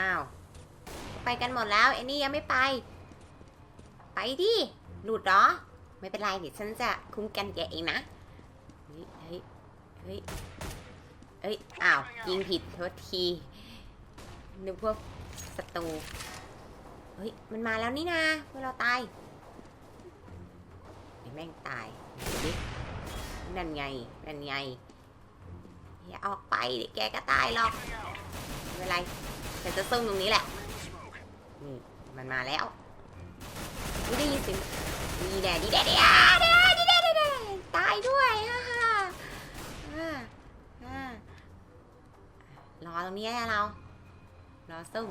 อ้าว ไปกันหมดแล้วไอ้นี่ยังไม่ไป ไปดิหลุดเหรอ ไม่เป็นไรเดี๋ยวฉันจะคุ้มกันแกเองนะ เฮ้ย เฮ้ย เฮ้ย เอ้ย อ้าว ยิงผิดโทษทีนึกว่าศัตรูเฮ้ย มันมาแล้วนี่นาเพื่อเราตายไอ้แม่งตายดินั่นไง นั่นไงอย่าออกไปเดี๋ยวแกก็ตายหรอกไม่เป็นไร ฉันจะซุ่มตรงนี้แหละ นี่มันมาแล้วไม่ได้ยินเสียงดีแดดีแดดีแดดีแดดดีแดดดีแดดตายด้วยฮ่าฮ่าฮ่าฮ่ารอตรงนี้แหละเรา รอซุ่ม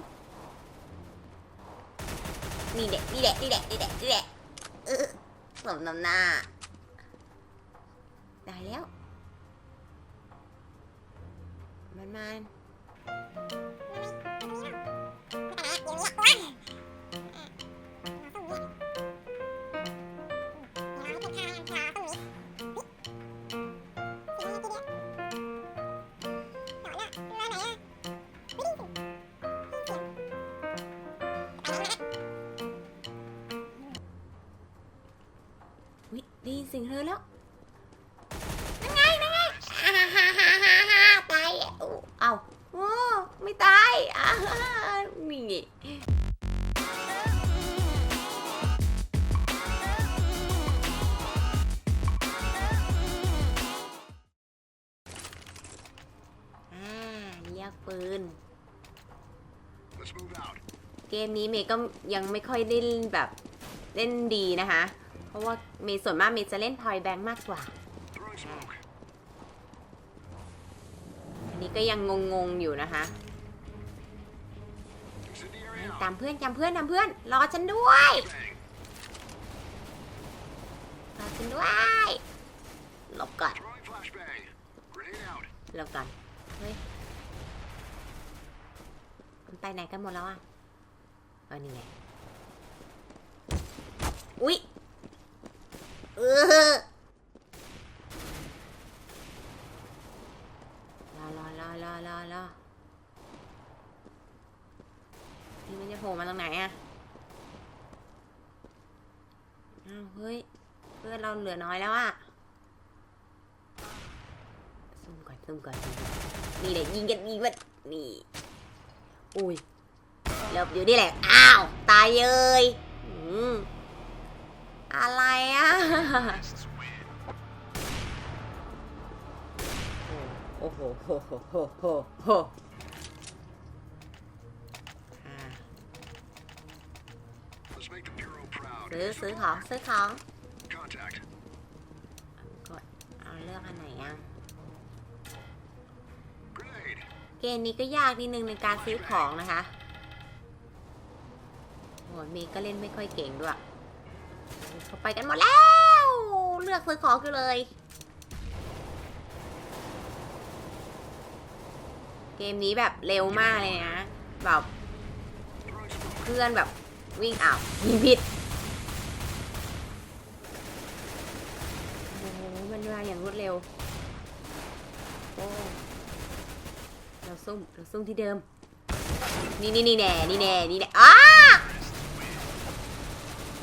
นี่เด็กนี่เด็กนี่เด็กนี่เด็กนี่เด็กเออสมน้ำหน้าได้แล้ว มันมา สียงเธอแล้วนั่นไงนั่นไงอ่าฮ่าฮ่าฮ่าฮ่าตายอะอู้เอ้าโอ้ไม่ตายอ่าฮ่าฮ่านี่ไงอ่าเรียกปืน Let's move out. เกมนี้เมย์ก็ยังไม่ค่อยได้แบบเล่นดีนะคะเพ ราะว่ามย์ส่วนมากมย์จะเล่นพอยแบงค์มากกว่า อันนี้ก็ยังงงๆอยู่นะคะตามเพื่อนตามเพื่อนตามเพื่อน รอฉันด้วยรอฉันด้วยหลบก่อนหลบก่อนเฮ้ยมันไปไหนกันหมดแล้วอะเออนี่ไงอุ๊ย เออรอรอรอรอรอรอนี่มันจะโผล่มาตรงไหนอะอ้าวเฮ้ย เพื่อนเราเหลือน้อยแล้วอะซุ่มก่อนซุ่มก่อนซุ่มก่อนนี่แหละยิงกันยิงมันนี่อุ้ยหลบอยู่นี่แหละ อ้าว ตายเลยอืม อะไรอะ โอ้โหโหโหโหโหโหอ่า Let's make the Bureau proud. ซื้อซื้อของซื้อของ Contact. กดเอาเลือกอันไหนอะ Grenade. เกมนี้ก็ยากนิดนึงในการซื้อของนะคะโอ้ยเมย์ก็เล่นไม่ค่อยเก่งด้วย เขาไปกันหมดแล้ว เลือกซื้อของกันเลย เกมนี้แบบเร็วมากเลยนะ แบบเพื่อนแบบวิ่งอ้าวยิงผิดโอ้โหมันมาอย่างรวดเร็วโอ้เราซุ่มเราซุ่มที่เดิม นี่นี่นี่แน่นี่แน่นี่แน่อ้า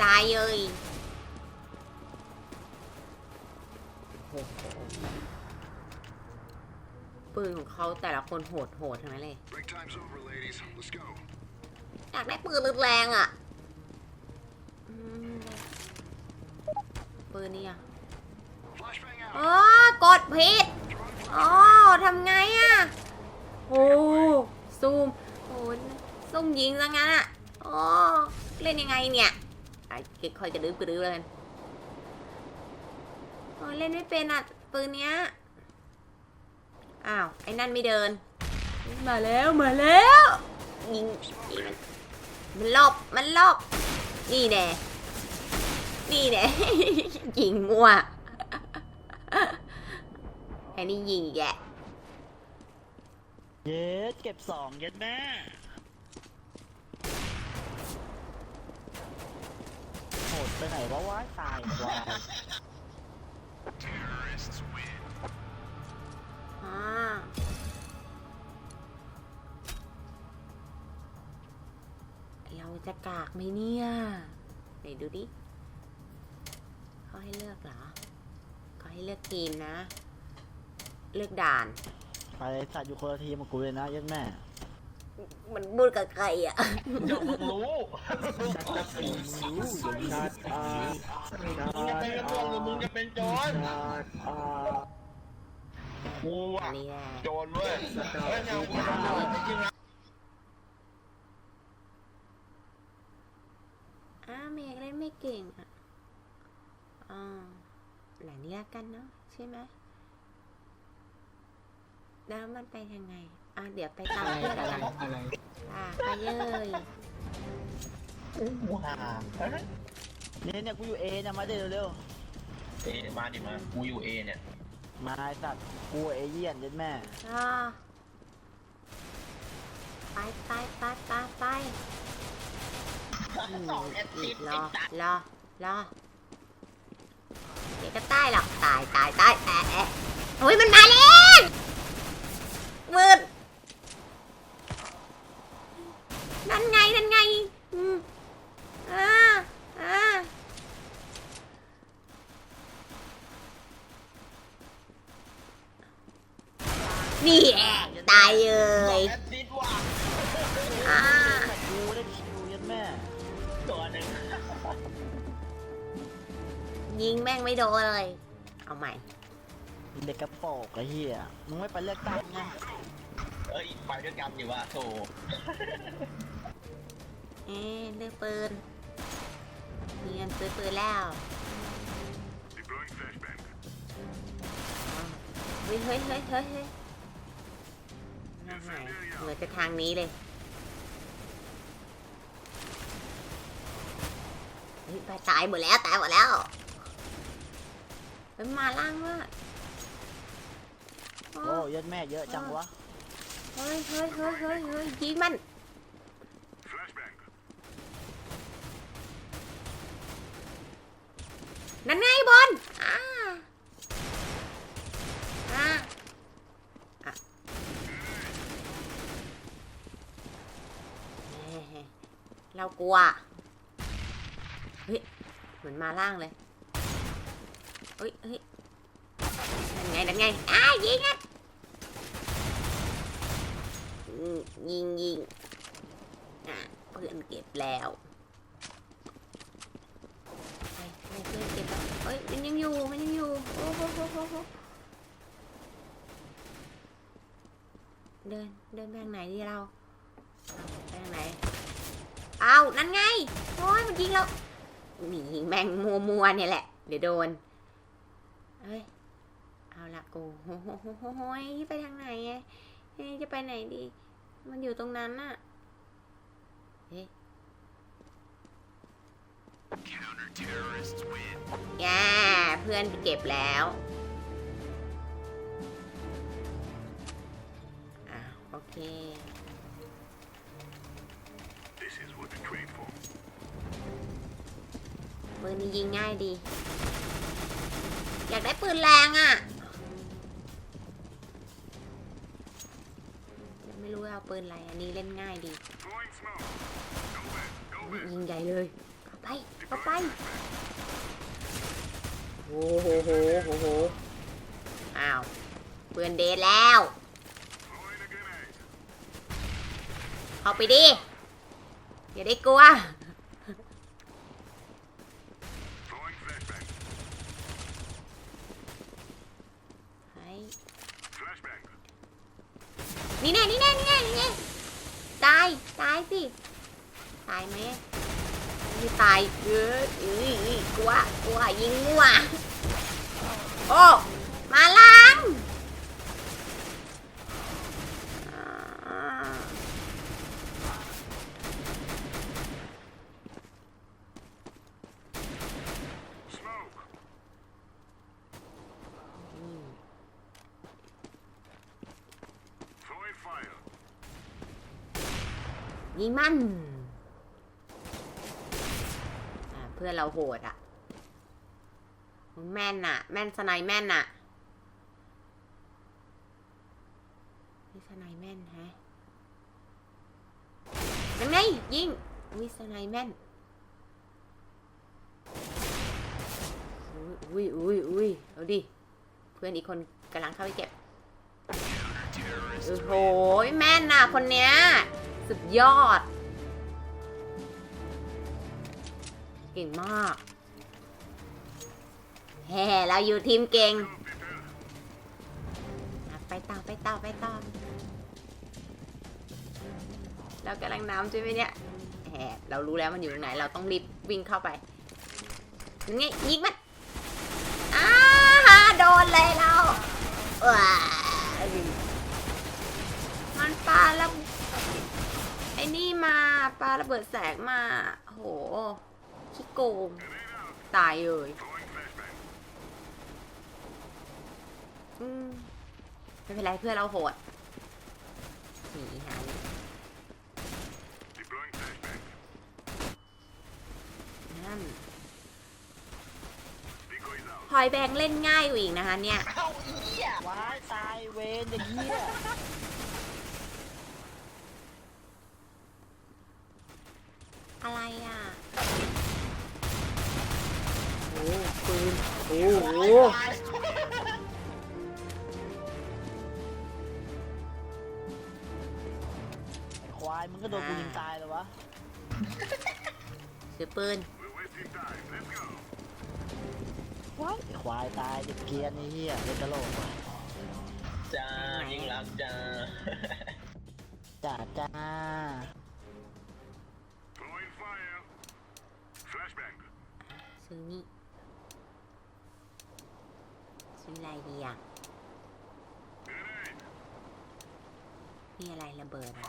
ตายเลย ปืนของเขาแต่ละคนโหดโหดทั้งนั้นเลย Break time's over, ladies. Let's go. อยากได้ปืนรุนแรงอะอืมปืนนี่อะ Flashbang อ๋อ out. กดผิดอ๋อทำไงอะโอ้ซูมโอ้ซุ่มยิงซะงั้นอะอ๋อเล่นยังไงเนี่ยไอ้เก็ค่อยกระดื้อกระดื้อเลยกันโอ้เล่นไม่เป็นอะปืนเนี้ย อ้าว ไอ้นั่นไม่เดิน มาแล้ว มาแล้ว ยิงยิงมันมันหลบ มันหลบ นี่แน่นี่แน่ยิงมั่วไอ้นี่ยิงอีกแกเย็ดเก็บสองเย็ดแม่โหดไปไหนวะวะตายวา จะกากไหมเนี่ยไหนดูดิเขาให้เลือกเหรอเขาให้เลือกทีมนะ เลือกด่าน ไปสัตว์อยู่คนละทีมกับกูเลยนะยัดแม่ มันบูดกับใครอะ เดี๋ยวมึงรู้ชัดอามึงจะเป็นกระโดดหรือมึงจะเป็นโจรชัดอากูอัอะนนี้แหละ โจรเว้ยเฮ้ยแนวกูเป็นโจรจริงๆนะ อ้าวเมย์เล่นไม่เก่งอะ อ่าหลานนี้ละกันเนาะใช่ไหมแล้วมันไปยังไง อะเดี๋ยวไปตามเพื่อนแล้วกันอะไรอะไปเลย ว้าเนี่ยเนี่ยกูอยู่เอเนี่ยมาเดี๋ยวเร็วเอมาดิมากูอยู่เอเนี่ย ๆมาไอ้สัตว์กูเอเยี่ยนยัดแม่อ่าไปไปไปไปไปสองแอดซิดรอรอรอ เดี๋ยวก็ตายหรอกตายตายตายแอะแอะโอ้ยมันมาแล้วมืดนั่นไงนั่นไงอืมอ่าอ่านี่แอะตายเองยอด งแม่งไม่โดนเลย เอาใหม่ เด็กกระโปรงไอ้เหี้ยมึงไม่ไปเลือกตั้งไงเอ้ยไปด้วยกันอยู่ว่ะโถเอ๊ะเลือกปืนมีเงินซื้อปืนแล้วเฮ้ยเฮ้ยเฮ้ยเฮ้ยเฮ้ยนั่นไงเหมือนจะทางนี้เลยเฮ้ยไปตายหมดแล้ว ตายหมดแล้ว เป็นมาล่างว่ะโอ้โอ้ยัดแม่เยอะจังวะเฮ้ยเฮ้ยเฮ้ยเฮ้ยเฮ้ยยิงมัน นั่นไงบอลอ่าอ่าอะเฮ้เรากลัว เฮ้ย เหมือนมาล่างเลย เฮ้ยเฮ้ยนั่นไงนั่นไงอ้ายิงอะยิงยิงอะเพื่อนเก็บแล้วไปไปเพื่อนเก็บแล้วเฮ้ยมันยังอยู่มันยังอยู่โอ้โหโหโหโหเดินเดินไปทางไหนดีเราไปทางไหนเอ้านั่นไงโอ้ยมันยิงเราหนีแมงมัวมัวเนี่ยแหละ เดี๋ยวโดน เฮ้ย เอาละกูโหโหโหโหโหยไปทางไหนไงเฮ้ยจะไปไหนดี มันอยู่ตรงนั้นน่ะเฮ้ยแย่เพื่อนเก็บแล้วอะโอเคปืนนี้ยิงง่ายดี อยากได้ปืนแรงอะ่ะยังไม่รู้ว่าเอาปืนอะไร อันนี้เล่นง่ายดี ยิงใหญ่เลยเอาไปเอาไปโอ้โหโหโหโหอ้าวปืนเดทแล้ว เข้าไปดิ อย่าได้กลัว เฮ้ย นี่แน่นี่แน่นี่แน่นี่แน่ตาย ตายสิ ตายไหมไม่ตายเอออุ้ยอุ้ยกลัวกลัวยิงมั่วโอ้ มาล่าอ่า อืม ยิงมันเพื่อนเราโหดอะแม่นอะแม่นสไนแม่นอะนี่สไนแม่นแฮะยังไงยิงอุ้ยสไนแม่นอุ้ยอุ้ยอุ้ยเอาดิ เพื่อนอีกคนกำลังเข้าไปเก็บ โอ้โห แม่นน่ะ คนเนี้ย สุดยอด เก่งมากแฮ่เราอยู่ทีมเก่ง ไปต่อไปต่อไปต่อเรากำลังน้ำใช่ไหมเนี่ยแหมเรารู้แล้วมันอยู่ตรงไหน เราต้องรีบวิ่งเข้าไปนั่ไงยิงมันอ้าโดนเลยเราว้ามันปาแล้วไอ้ นี่มาปาระเบิดแสงมาโอ้โหขี้โกง ตายเลยอืมไม่เป็นไรเพื่อนเราโหดหนีหาย Deploying flashbang. นั่น Decoys out. พลอยแบงค์เล่นง่ายกว่าอีกนะคะเนี่ยเอ้าอีเหี้ยว้ายตายเวนอย่างเไอ้ควายตายเด็กเกรียร์นี่เฮียเล่นกระโหลกว่ะจ้ายิงรักจ้าจ้าจ้า Throwing fire. Flashbang. ซื้อนี่ซื้ออะไรดีอะ Grenade. นี่อะไรระเบิดอะ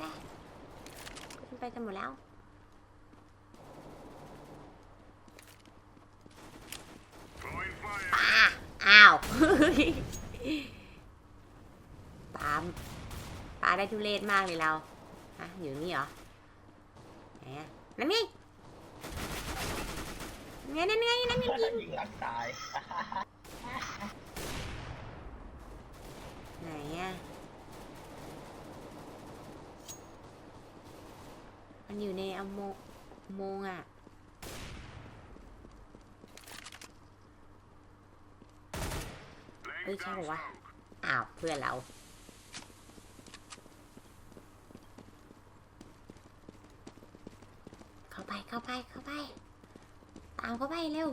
ไปขึ้นไปกันหมดแล้ว Throwing fire. ป้าอ้าว ปามปาได้ทุเรศมากเลยเราฮะอยู่นี่เหรอไหนอะนั่นไงไงนั่นไงนั่นไงยิงยิงรักตาย ไหนอะ มันอยู่ในอโมอุโมงค์อะเอ้ยใช่ down ปะวะอ้าวเพื่อนเราเข้าไปเข้าไปเข้าไปตามเข้าไปเร็ว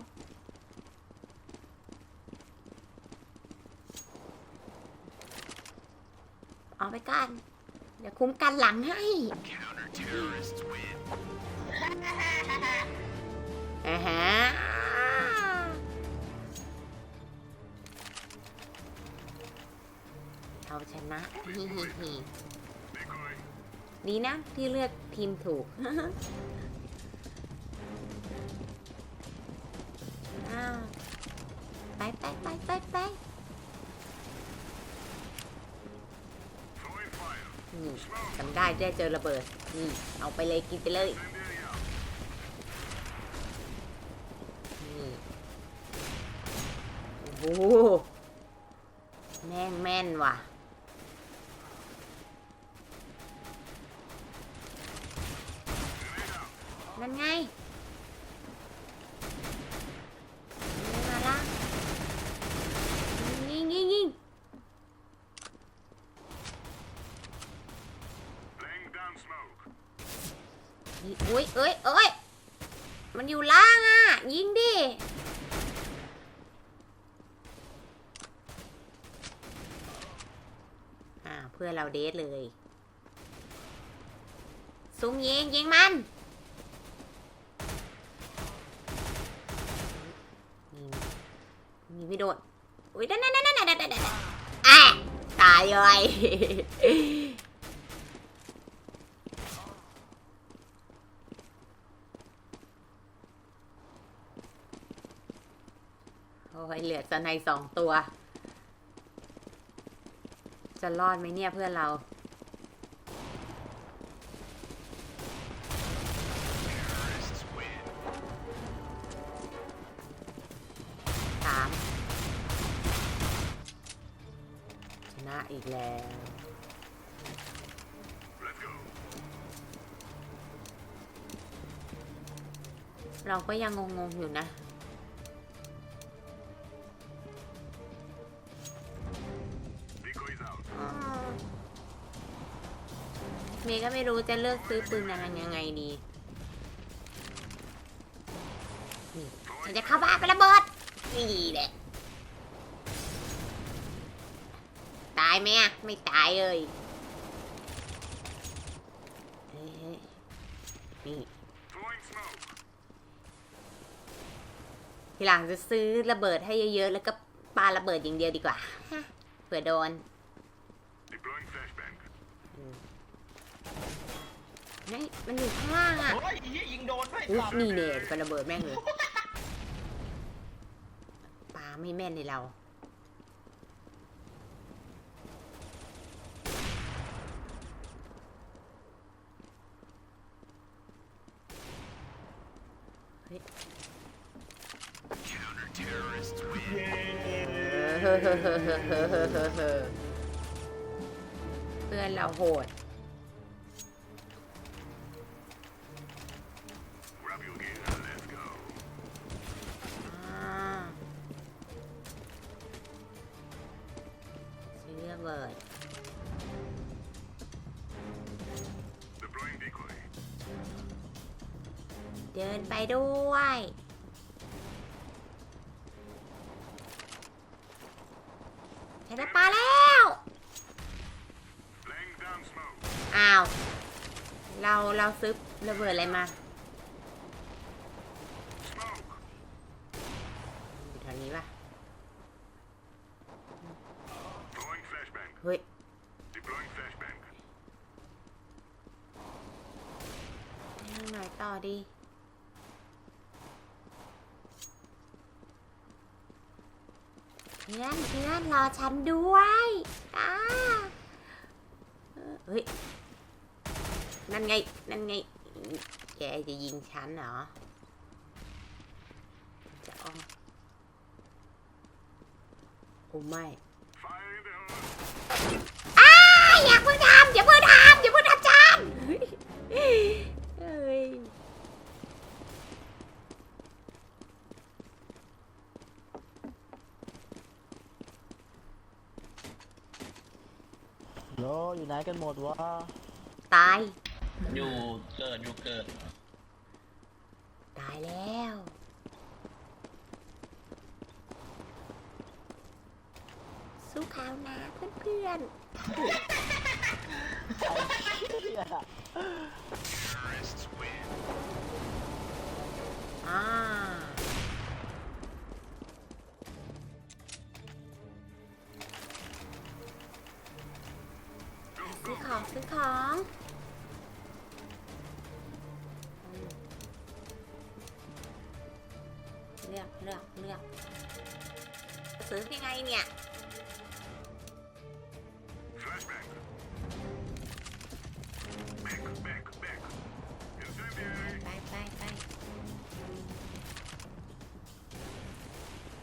ออกไปกัน ดี๋ยวคุ้มกันหลังให้อ่าฮะเอาชนะฮิฮิฮิ Decoy. ดีนะที่เลือกทีมถูกอ้าวไปไปไปไปไป Throwing fire. นี่จำได้ได้เจอระเบิดนี่เอาไปเลยกินไปเลยนี่โอ้โหแม่งแม่นว่ะนั่นไงมาละยิงยิงยิง Laying down smoke. ยิง อุ้ยเอ้ยเอ้ยมันอยู่ล่างอะ ยิงดิ อ่า เพื่อเราเดทเลย ซุ่มยิง ยิงมัน ยิงไม่โดน อุ้ยนั่นนั่นนั่นนั่นนั่นนั่นอะตายเลย โอ้ยเหลือจะในสองตัว จะรอดไหมเนี่ยเพื่อนเรา สามนะอีกแล้วเราก็ยังงงๆอยู่นะ ก็ไม่รู้จะเลือกซื้อปืนอะไรยังไงดีนี่มันจะเข้าบ้านไประเบิดนี่แหละตายไหมอะไม่ตายเลยนี่ทีหลังจะซื้อระเบิดให้เยอะๆ แล้วก็ปาระเบิดอย่างเดียวดีกว่าเผื่อโดน Deploying flashbang. นี่มันอยู่ข้างล่างอะโอ้ยไอ้เหี้ยยิงโดนด้วยอุ๊ยนี่เนตไประเบิดแม่งเลยปาไม่แม่นเลยเราเฮ้ยเพื่อนเราโหด เราเราซื้อระเบิดอะไรมาอยู่แถวนี้ปะเฮ้ยหน่อยต่อดีเพื่อนเพื่อนรอฉันด้วยอ่าเฮ้ย นั่นไง นั่นไง แกจะยิงฉันเหรอ จะเออโอ้ไม่ Fire in the hole. อ้าอย่าเพิ่งทำอย่าเพิ่งทำอย่าเพิ่งทำฉันเฮ้ยโยอยู่ไหนกันหมดวะ ตาย อยู่เกิดอยู่เกิดตายแล้ว สู้เขานะเพื่อนเหี้ยๆอ่าซื้อของซื้อของ ลือกเลือกเลือกซื้อยังไงเนี่ย Flashbang. Back, back, back. Incendiary. ไปไปไป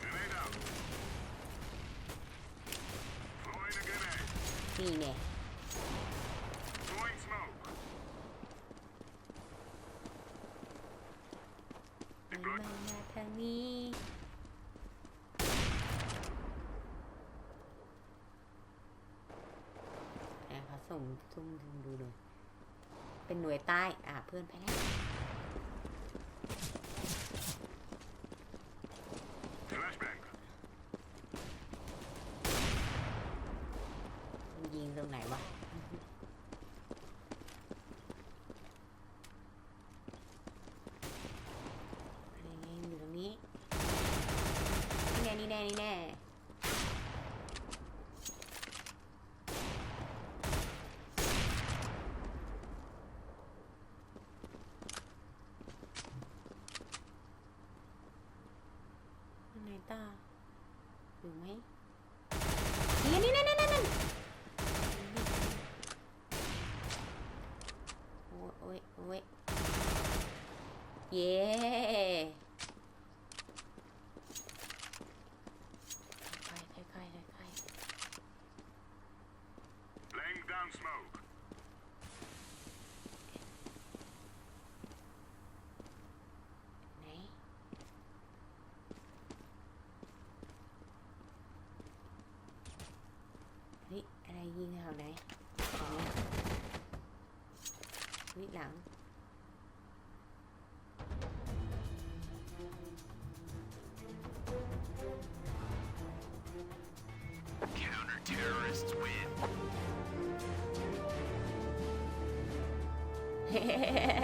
Grenade out. Throwing a grenade. นี่เนี่ย Throwing smoke. มันมาทางนี้ ส่งซุ่มดูดูดูเป็นหน่วยใต้ อ่าเพื่อนไปแล้ว Flashbang. มันยิงตรงไหนวะ นี่ไงอยู่ตรงนี้ นี่แน่นี่แน่นี่แน่อันไหน ตาอยู่ไหมนี่นี่นั่นนั่นนั่นโอ้ยโอ้ยโอ้ยเย้ค่อยๆค่อยๆค่อย ไหนตรงนี้นี่หลัง Let's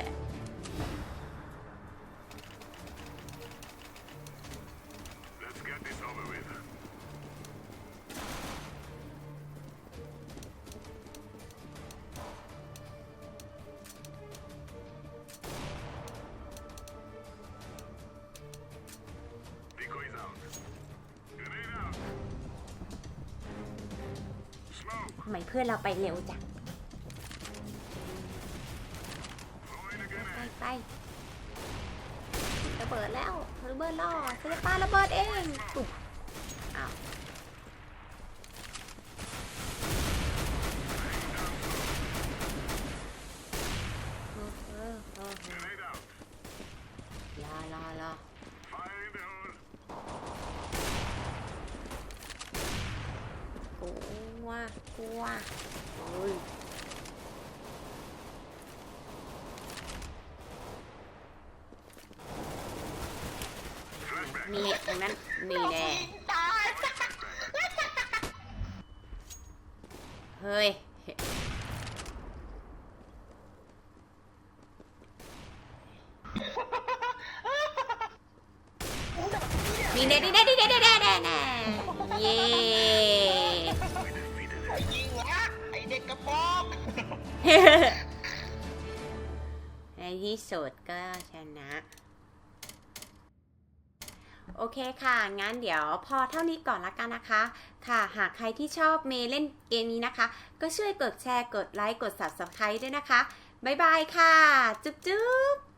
ำไมเพื่อนเราไปเร็วจัง ไปไประเบิดแล้วระเบิดล่อเซเลปาระเบิดเองตุ๊บอ้าวเออเออเออ Grenade out. รอรอรอ Fire in the hole. กลัวกลัวโอ้ย Flashback. มีตรงนั้นมีแน่ ตาย เฮ้ยนี่แน่นี่แน่นี่แน่นี่แน่แน่แน่เย้ไอ้ยิงละไอ้เด็กกระโปรงในที่สุดก็ชนะ โอเคค่ะ งั้นเดี๋ยวพอเท่านี้ก่อนละกันนะคะ ค่ะ หากใครที่ชอบเมเล่นเกมนี้นะคะ ก็ช่วยกดแชร์ กดไลค์ กด subscribe ด้วยนะคะ บ๊ายบายค่ะ จุ๊บจุ๊บ